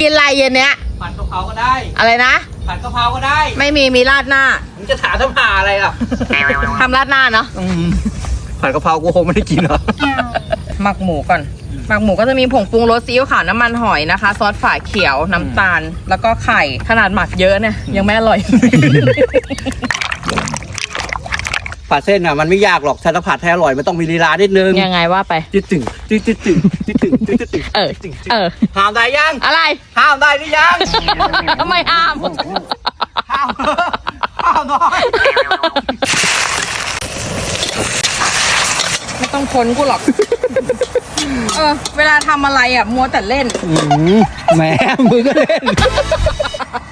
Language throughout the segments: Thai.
กินอะไรเย็นเนี้ย ผัดกะเพราก็ได้ อะไรนะ ผัดกะเพราก็ได้ไม่มีมีราดหน้ามึงจะถามทำหาอะไรล่ะทำราดหน้าเนาะ อืมผัดกะเพรากูคงไม่ได้กินหรอกหมักหมูก่อน หมักหมูก็จะมีผงปรุงรสซีอิ๊วขาวน้ำมันหอยนะคะ ซอสฝาเขียวน้ำตาล แล้วก็ไข่ ขนาดหมักเยอะเนี่ย ยังไม่อร่อย ผัดเส้นอะมันไม่ยากหรอกถ้าจะผัดให้อร่อยมันต้องมีลีลานิดนึงยังไงว่าไปตึ๊ดตึงตึ๊ดตึ๊ดตึงตึ๊ดตึงตึ๊ดตึงเออตึ๊ดตึงเออห้ามได้ยังอะไรห้ามได้หรือยังทำไมห้ามห้ามห้ามหน่อยไม่ต้องค้นกูหรอก เออ เวลาทำอะไรอะ มัวแต่เล่นอืมแหมมือก็เล่น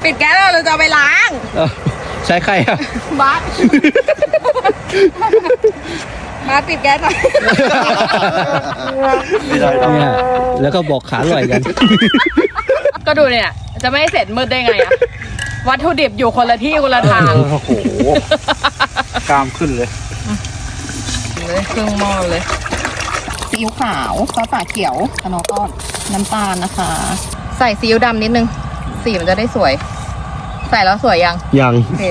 ปิดแก๊สแล้วเราจะเอาไปล้างเออ ใช้ใครอะ บาสบาสปิดแก๊สหน่อยเนี่ยแล้วก็บอกขาอร่อยกัน ก็ดูเนี่ย จะไม่ให้เสร็จมืดได้ไงอะวัตถุดิบอยู่คนละที่คนละทางโอ้โหกล้ามขึ้นเลยเลยครึ่งหม้อเลยซีอิ๊วขาวซอสฝาเขียวขนอก้อนน้ำตาลนะคะ ใส่ซีอิ๊วดำนิดนึง สีมันจะได้สวย ใส่แล้วสวยยังยังโอเค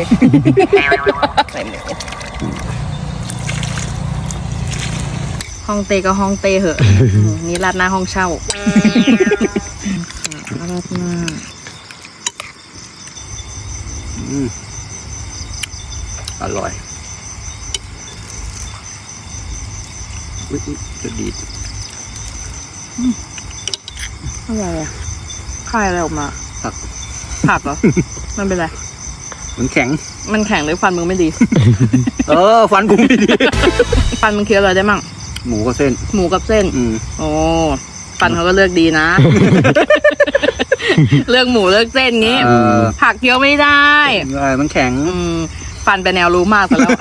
ใส่หมูห้องเตก็ห้องเตเหอะอืมนี่ราดหน้าห้องเช่าราดหน้าอร่อยอุ๊ยจะดีดอะไรอะคายอะไรออกมาผัก ผักเหรอ มันเป็นไร มันแข็ง มันแข็งหรือฟันมึงไม่ดี เออ ฟันกูไม่ดี ฟันมึงเคี้ยวอะไรได้มั่ง หมูกับเส้น หมูกับเส้น อืมโอ้ฟันเขาก็เลือกดีนะ เลือกหมูเลือกเส้นงี้ เออ ผักเคี้ยวไม่ได้อะไรมันแข็ง อืมฟันเป็นแนวรู้มากไปแล้ว